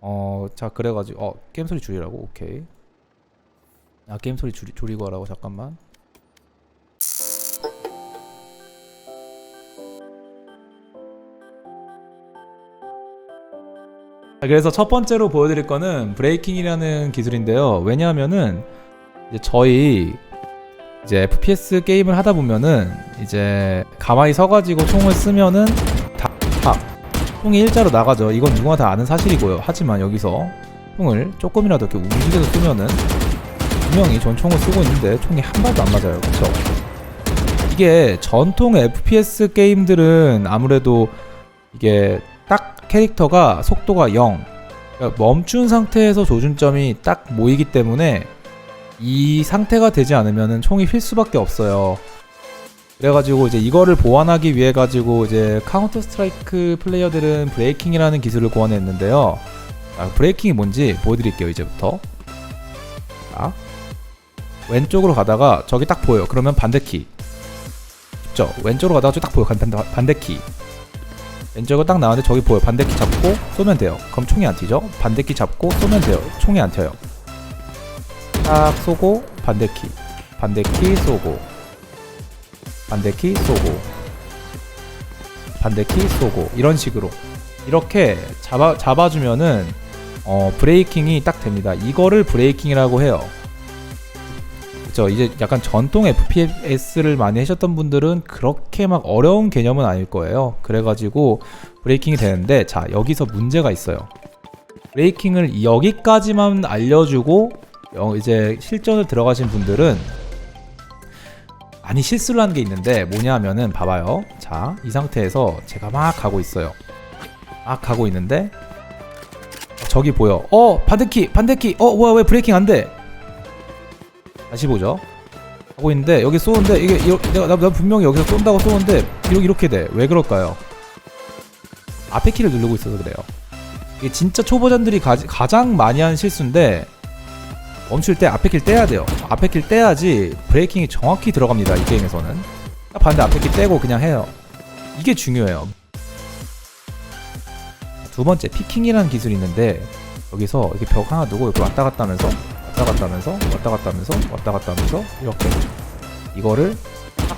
어, 자 그래가지고 어 게임 소리 줄이라고 오케이. 아 게임 소리 줄이, 줄이고 하라고 잠깐만. 자, 그래서 첫 번째로 보여드릴 거는 브레이킹이라는 기술인데요. 왜냐하면은 이제 저희 이제 FPS 게임을 하다 보면은 이제 가만히 서가지고 총을 쓰면은 총이 일자로 나가죠. 이건 누구나 다 아는 사실이고요. 하지만 여기서 총을 조금이라도 이렇게 움직여서 쏘면은 분명히 전 총을 쓰고 있는데 총이 한 발도 안 맞아요. 그쵸? 이게 전통 FPS 게임들은 아무래도 이게 딱 캐릭터가 속도가 0 그러니까 멈춘 상태에서 조준점이 딱 모이기 때문에 이 상태가 되지 않으면은 총이 휠 수밖에 없어요. 그래가지고 이제 이거를 보완하기 위해 가지고 이제 카운터 스트라이크 플레이어들은 브레이킹이라는 기술을 고안했는데요. 아, 브레이킹이 뭔지 보여드릴게요 이제부터. 자, 왼쪽으로 가다가 저기 딱 보여. 그러면 반대키. 쉽죠? 왼쪽으로 가다가 저기 딱 보여. 반대, 반대키. 왼쪽으로 딱 나왔는데 저기 보여. 반대키 잡고 쏘면 돼요. 그럼 총이 안 튀죠? 반대키 잡고 쏘면 돼요. 총이 안 튀어요. 딱 쏘고 반대키. 반대키 쏘고. 반대키 쏘고. 반대키 쏘고. 이런 식으로. 이렇게 잡아, 잡아주면은 어, 브레이킹이 딱 됩니다. 이거를 브레이킹이라고 해요. 그쵸 이제 약간 전통 FPS를 많이 하셨던 분들은 그렇게 막 어려운 개념은 아닐 거예요. 그래가지고 브레이킹이 되는데 자 여기서 문제가 있어요. 브레이킹을 여기까지만 알려주고 어, 이제 실전을 들어가신 분들은 많이 실수를 하는 게 있는데 뭐냐 하면은 봐봐요. 자 이 상태에서 제가 막 가고 있어요. 막 가고 있는데 저기 보여. 어 반대키 반대키. 어 뭐야 왜 브레이킹 안 돼? 다시 보죠. 하고 있는데 여기 쏘는데 이게 이러- 내가 나, 나 분명히 여기서 쏜다고 쏘는데 이렇게 이렇게 돼. 왜 그럴까요? 앞에 키를 누르고 있어서 그래요. 이게 진짜 초보자들이 가, 가장 많이 하는 실수인데 멈출 때 앞에 킬 떼야 돼요. 앞에 킬 떼야지 브레이킹이 정확히 들어갑니다. 이 게임에서는. 딱 봤는데 앞에 킬 떼고 그냥 해요. 이게 중요해요. 두 번째 피킹이라는 기술이 있는데 여기서 이렇게 벽 하나 두고 이렇게 왔다 갔다 하면서 왔다 갔다 하면서 왔다 갔다 하면서 왔다 갔다 하면서 이렇게 이거를 딱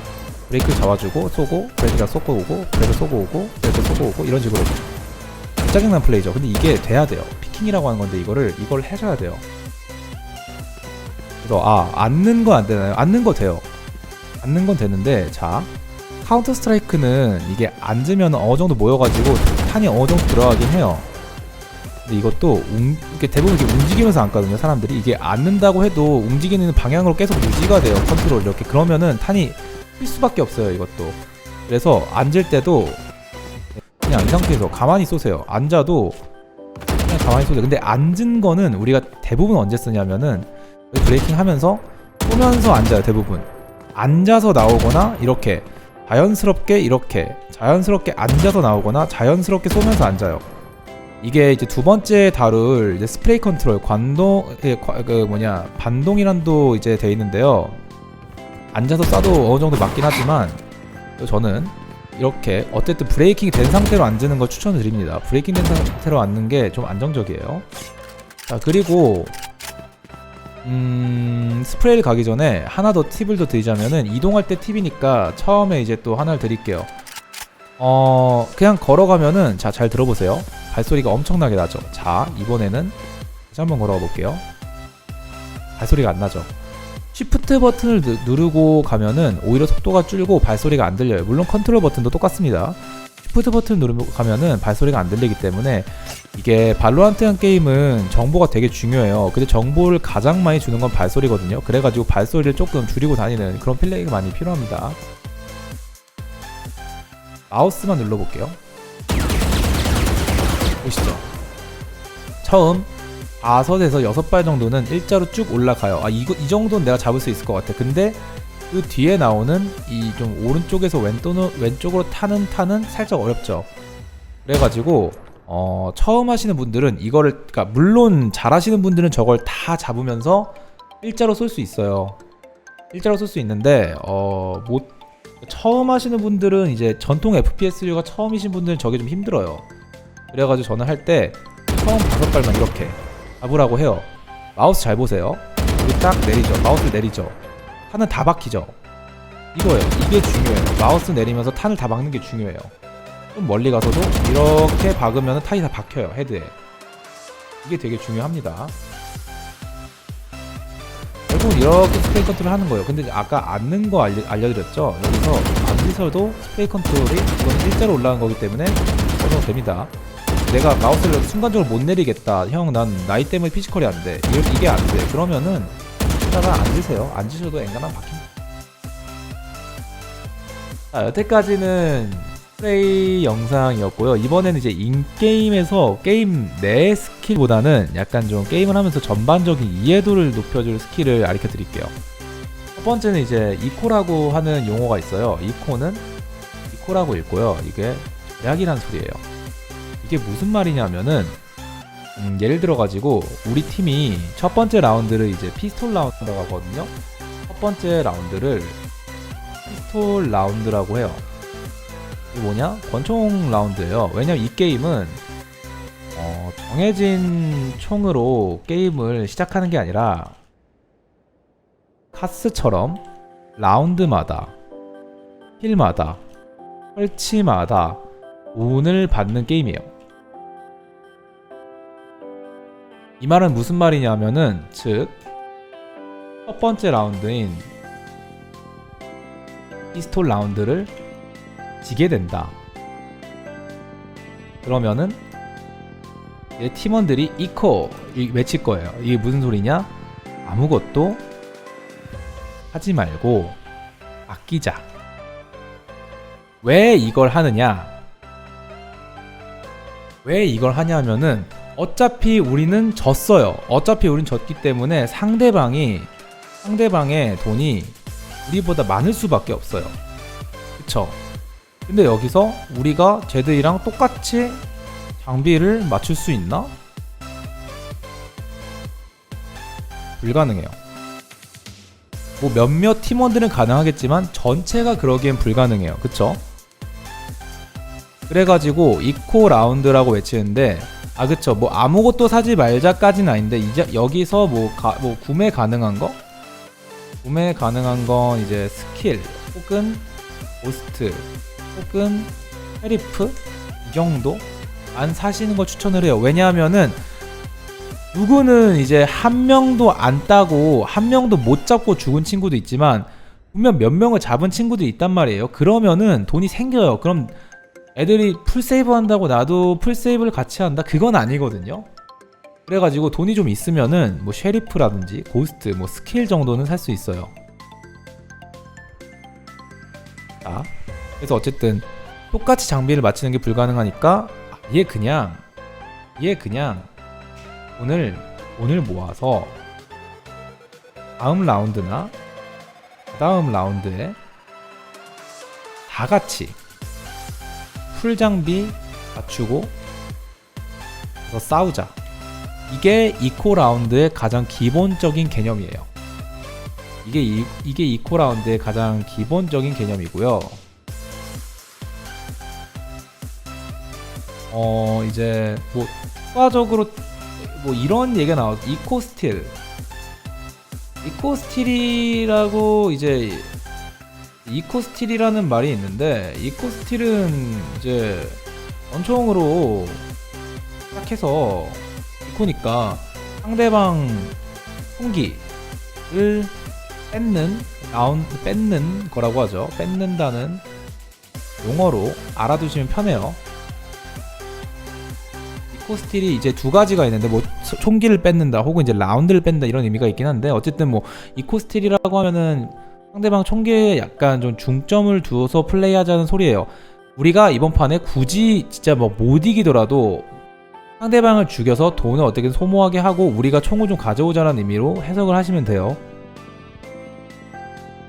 브레이크 잡아주고 쏘고 브레이크가 쏘고 오고 브레이크 쏘고 오고 브레이크 쏘고 오고 이런 식으로 짜증난 플레이죠 근데 이게 돼야 돼요 피킹이라고 하는 건데 이거를 이걸 해줘야 돼요 그래서 아 앉는 거안 되나요? 앉는 거 돼요. 앉는 건 되는데 자 카운터 스트라이크는 이게 앉으면 어느 정도 모여가지고 탄이 어느 정도 들어가긴 해요. 근데 이것도 움, 이렇게 대부분 이렇게 움직이면서 앉거든요 사람들이. 이게 앉는다고 해도 움직이는 방향으로 계속 유지가 돼요 컨트롤 이렇게. 그러면은 탄이 튈 수밖에 없어요 이것도. 그래서 앉을 때도 그냥 이 상태에서 가만히 쏘세요. 앉아도 그냥 가만히 쏘세요. 근데 앉은 거는 우리가 대부분 언제 쓰냐면은 브레이킹 하면서 쏘면서 앉아요 대부분 앉아서 나오거나 이렇게 자연스럽게 이렇게 자연스럽게 앉아서 나오거나 자연스럽게 쏘면서 앉아요 이게 이제 두 번째 다룰 이제 스프레이 컨트롤 관동 예, 과- 그 뭐냐 반동이란도 이제 돼 있는데요. 앉아서 쏴도 어느 정도 맞긴 하지만 또 저는 이렇게 어쨌든 브레이킹이 된 상태로 앉는 걸 추천을 드립니다. 브레이킹 된 상태로 앉는 게 좀 안정적이에요. 자 그리고 음 스프레이를 가기 전에 하나 더 팁을 더 드리자면은 이동할 때 팁이니까 처음에 이제 또 하나를 드릴게요. 어 그냥 걸어가면은 자 잘 들어보세요. 발소리가 엄청나게 나죠. 자, 이번에는 다시 한번 걸어가 볼게요. 발소리가 안 나죠. 쉬프트 버튼을 누- 누르고 가면은 오히려 속도가 줄고 발소리가 안 들려요. 물론 컨트롤 버튼도 똑같습니다. 쉬프트 버튼 누르고 가면은 발소리가 안 들리기 때문에 이게 발로란트한 게임은 정보가 되게 중요해요. 근데 정보를 가장 많이 주는 건 발소리거든요. 그래가지고 발소리를 조금 줄이고 다니는 그런 플레이가 많이 필요합니다. 마우스만 눌러볼게요. 보시죠. 처음 5에서 6발 정도는 일자로 쭉 올라가요. 아, 이거, 이 정도는 내가 잡을 수 있을 것 같아. 근데 그 뒤에 나오는 이 좀 오른쪽에서 왼쪽으로, 왼쪽으로 타는 타는 살짝 어렵죠. 그래가지고, 어, 처음 하시는 분들은 이거를, 그러니까 물론 잘 하시는 분들은 저걸 다 잡으면서 일자로 쏠 수 있어요. 일자로 쏠 수 있는데, 어, 못, 처음 하시는 분들은 이제 전통 FPS류가 처음이신 분들은 저게 좀 힘들어요. 그래가지고 저는 할 때 처음 다섯 발만 이렇게 잡으라고 해요. 마우스 잘 보세요. 딱 내리죠. 마우스 내리죠. 탄은 다 박히죠. 이거예요. 이게 중요해요. 마우스 내리면서 탄을 다 박는 게 중요해요. 좀 멀리 가서도 이렇게 박으면 탄이 다 박혀요. 헤드에. 이게 되게 중요합니다. 결국 이렇게 스프레이 컨트롤 하는 거예요. 근데 아까 앉는 거 알려, 알려드렸죠? 여기서 앉으셔도 스프레이 컨트롤이 이건 일자로 올라간 거기 때문에 어려도 됩니다. 내가 마우스를 순간적으로 못 내리겠다. 형, 난 나이 때문에 피지컬이 안 돼. 이- 이게 안 돼. 그러면은 일단은 앉으세요. 앉으셔도 엔간하면 박힙니다. 자, 여태까지는 플레이 영상이었고요. 이번에는 이제 인게임에서 게임 내 스킬보다는 약간 좀 게임을 하면서 전반적인 이해도를 높여줄 스킬을 알려 드릴게요. 첫 번째는 이제 이코라고 하는 용어가 있어요. 이코는 이코라고 읽고요. 이게 제약이란 소리예요. 이게 무슨 말이냐면은 음, 예를 들어 가지고 우리 팀이 첫 번째 라운드를 이제 피스톨 라운드라고 하거든요. 첫 번째 라운드를 피스톨 라운드라고 해요. 이게 뭐냐? 권총 라운드예요. 왜냐면 이 게임은 어, 정해진 총으로 게임을 시작하는 게 아니라 카스처럼 라운드마다 힐마다 설치마다 운을 받는 게임이에요. 이 말은 무슨 말이냐면은 즉 첫 번째 라운드인 피스톨 라운드를 지게 된다. 그러면은 내 팀원들이 이코 이- 외칠 거예요. 이게 무슨 소리냐? 아무것도 하지 말고 아끼자. 왜 이걸 하느냐? 왜 이걸 하냐면은 어차피 우리는 졌어요. 어차피 우린 졌기 때문에 상대방이 상대방의 돈이 우리보다 많을 수밖에 없어요. 그쵸? 근데 여기서 우리가 쟤들이랑 똑같이 장비를 맞출 수 있나? 불가능해요. 뭐 몇몇 팀원들은 가능하겠지만 전체가 그러기엔 불가능해요. 그쵸? 그래가지고 이코 라운드라고 외치는데 아 그쵸 뭐 아무것도 사지 말자까지는 아닌데 이제 여기서 뭐, 가, 뭐 구매 가능한 거 구매 가능한 건 이제 스킬 혹은 고스트 혹은 쉐리프 이 정도 안 사시는 걸 추천을 해요. 왜냐하면은 누구는 이제 한 명도 안 따고 한 명도 못 잡고 죽은 친구도 있지만 분명 몇 명을 잡은 친구도 있단 말이에요. 그러면은 돈이 생겨요. 그럼 애들이 풀세이브 한다고 나도 풀세이브를 같이 한다? 그건 아니거든요. 그래가지고 돈이 좀 있으면은 뭐 쉐리프라든지 고스트 뭐 스킬 정도는 살 수 있어요. 자, 그래서 어쨌든 똑같이 장비를 맞추는 게 불가능하니까 얘 그냥 얘 그냥 오늘 오늘 모아서 다음 라운드나 다음 라운드에 다 같이 풀 장비 맞추고 더 싸우자. 이게 이코 라운드의 가장 기본적인 개념이에요. 이게 이, 이게 이코 라운드의 가장 기본적인 개념이고요. 어 이제 뭐 추가적으로 뭐 이런 얘기가 나와 이코 스틸 이코 스틸이라고 이제 이코 스틸이라는 말이 있는데 이코 스틸은 이제 권총으로 시작해서 이코니까 상대방 총기를 뺏는 라운 뺏는 거라고 하죠. 뺏는다는 용어로 알아두시면 편해요. 이코 스틸이 이제 두 가지가 있는데 뭐 소- 총기를 뺏는다 혹은 이제 라운드를 뺀다 이런 의미가 있긴 한데 어쨌든 뭐 이코 스틸이라고 하면은 상대방 총기에 약간 좀 중점을 두어서 플레이하자는 소리예요. 우리가 이번 판에 굳이 진짜 뭐 못 이기더라도 상대방을 죽여서 돈을 어떻게든 소모하게 하고 우리가 총을 좀 가져오자는 의미로 해석을 하시면 돼요.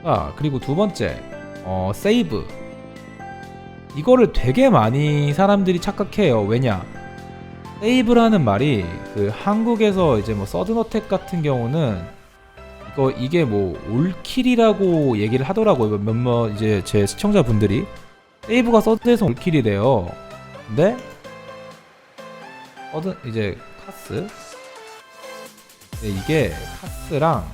자, 그리고 두 번째, 어, 세이브. 이거를 되게 많이 사람들이 착각해요. 왜냐? 세이브라는 말이 그 한국에서 이제 뭐 서든어택 같은 경우는 이거 이게 뭐 올킬이라고 얘기를 하더라고요. 몇몇 이제 제 시청자분들이 세이브가 서든에서 올킬이래요. 근데 서든 이제 카스. 이게 카스랑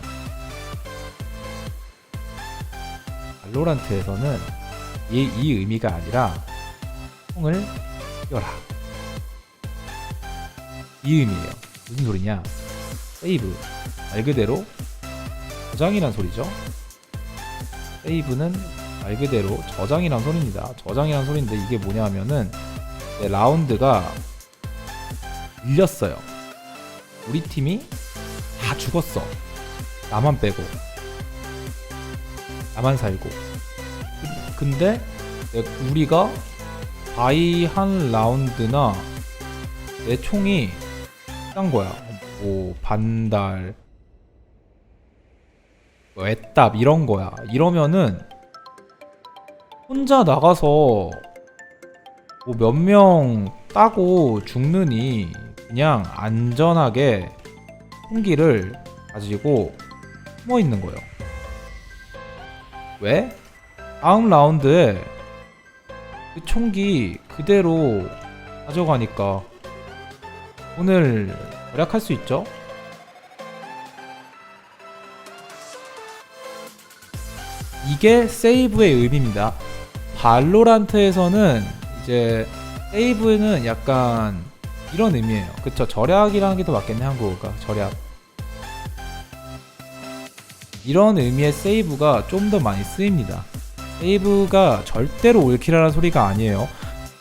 발로란트에서는 이, 이 의미가 아니라 총을 띄워라. 이 의미예요. 무슨 소리냐? 세이브 말 그대로 저장이란 소리죠. 세이브는 말 그대로 저장이란 소리입니다. 저장이란 소리인데 이게 뭐냐면은 내 라운드가 밀렸어요. 우리 팀이 다 죽었어. 나만 빼고. 나만 살고. 그- 근데 내- 우리가 바이 한 라운드나 내 총이 딴 거야. 뭐 반달, 뭐 애답 이런 거야. 이러면은 혼자 나가서 뭐 몇 명 따고 죽느니 그냥 안전하게 총기를 가지고 숨어 있는 거예요. 왜? 다음 라운드에 그 총기 그대로 가져가니까 오늘 절약할 수 있죠? 이게 세이브의 의미입니다. 발로란트에서는 이제 세이브는 약간 이런 의미예요. 그쵸? 절약이라는 게 더 맞겠네 한국어가 절약. 이런 의미의 세이브가 좀 더 많이 쓰입니다. 세이브가 절대로 올킬하라는 소리가 아니에요.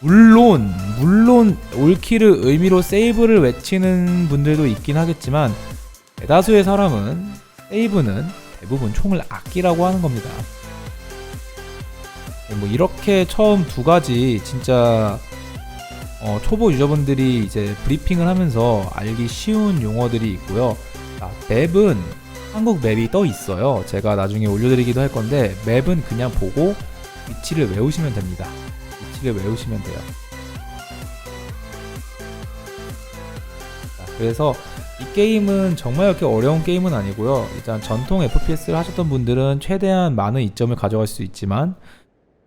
물론 물론 올킬을 의미로 세이브를 외치는 분들도 있긴 하겠지만 대다수의 사람은 세이브는 대부분 총을 아끼라고 하는 겁니다. 네, 뭐 이렇게 처음 두 가지 진짜 어, 초보 유저분들이 이제 브리핑을 하면서 알기 쉬운 용어들이 있고요. 아, 맵은 한국 맵이 떠 있어요. 제가 나중에 올려드리기도 할 건데 맵은 그냥 보고 위치를 외우시면 됩니다. 위치를 외우시면 돼요. 자, 그래서 이 게임은 정말 그렇게 어려운 게임은 아니고요. 일단 전통 FPS를 하셨던 분들은 최대한 많은 이점을 가져갈 수 있지만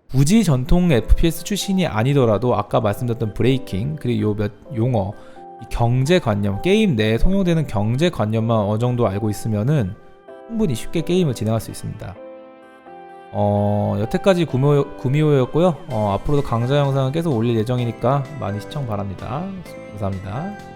굳이 전통 FPS 출신이 아니더라도 아까 말씀드렸던 브레이킹 그리고 요 몇 용어 이 경제관념 게임 내에 통용되는 경제관념만 어느 정도 알고 있으면은 충분히 쉽게 게임을 진행할 수 있습니다. 어 여태까지 구미호, 구미호였고요. 어, 앞으로도 강좌 영상을 계속 올릴 예정이니까 많이 시청 바랍니다. 감사합니다.